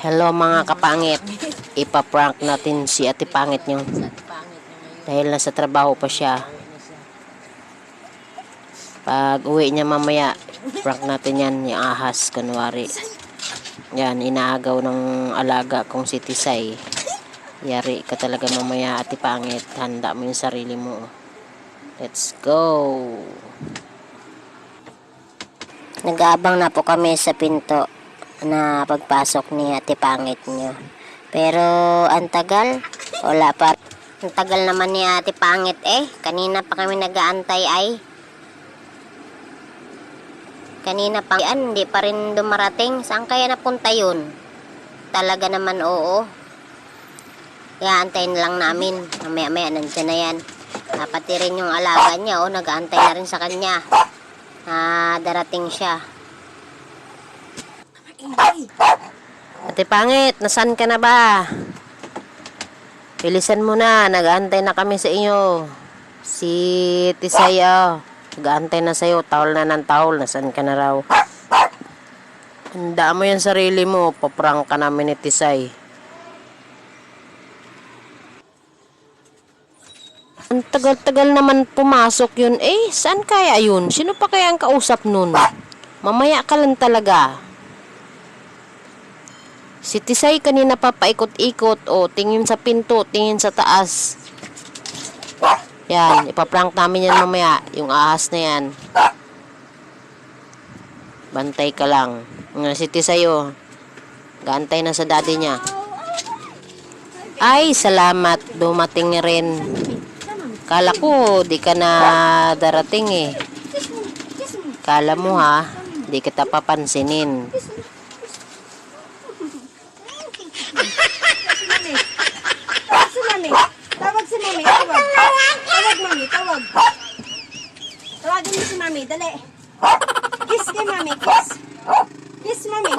Hello mga kapangit. Ipaprank natin si ate pangit niyo. Dahil nasa trabaho pa siya. Pag uwi niya mamaya, prank natin yan, yung ahas, kunwari. Yan, inaagaw ng alaga kong si Tisay. Yari ka talaga mamaya, ate pangit. Handa mo yung sarili mo. Let's go! Nag-aabang na po kami sa pinto na pagpasok ni ate pangit niyo. Pero ang tagal, wala pa. Ang tagal naman ni ate pangit eh. Kanina pa kami nag-aantay ay. Kanina pa yan, hindi pa rin dumarating. Saan kaya napunta yun? Talaga naman oo. Kaya antayin lang namin. Mamaya-maya nandyan na yan. Ah, pati rin yung alaga niya, oh, nag-aantay na rin sa kanya. Ah, darating siya. Ate Pangit, nasan ka na ba? Bilisan mo na, nag-aantay na kami sa inyo. Si Tisaya, nag-aantay na sa'yo, tawol na ng tawol, nasan ka na raw? Handa mo yung sarili mo, paprang ka namin ni Tisay. Ang tagal-tagal naman pumasok yun. Eh, saan kaya yun? Sino pa kaya ang kausap nun? Mamaya ka lang talaga. Si Tisay kanina pa paikot-ikot. O, tingin sa pinto, tingin sa taas. Yan, ipaprank namin yan mamaya. Yung ahas na yan. Bantay ka lang. Nga si Tisay, oh. Gantay na sa daddy niya. Ay, salamat. Dumating rin. Kala ko, di ka na darating eh. Kala mo ha, di kita papansinin. Si Mami. Tawag si Mami. Tawag. Tawag, Mami. Tawag. Mo si Mami. Dali. Kiss kay Mami. Kiss. Kiss, Mami.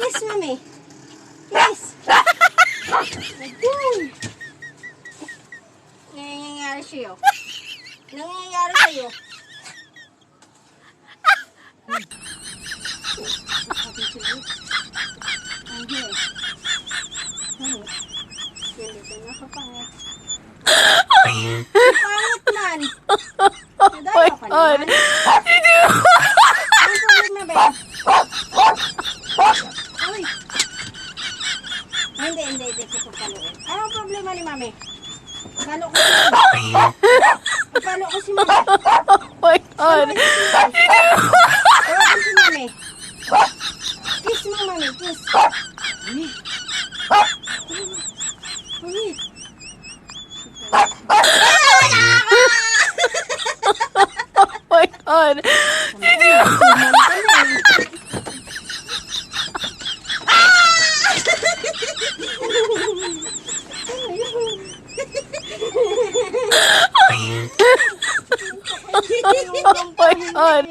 Kiss, Mami. Kiss. Ayun. Nangyayari sa'yo. Nangyayari sa'yo. Ganito na kapangit. Pangit man. Anong problema ba? Uy. Hindi, hindi, hindi ko papaluin. Anong problema ni mami? Palo ko si mami. Palo ko si mami. Oh my God! Tawagin si mami. Kiss mo, mami. Kiss. Mami. Mami. Oh my God! Suman ka na eh. Oh my God!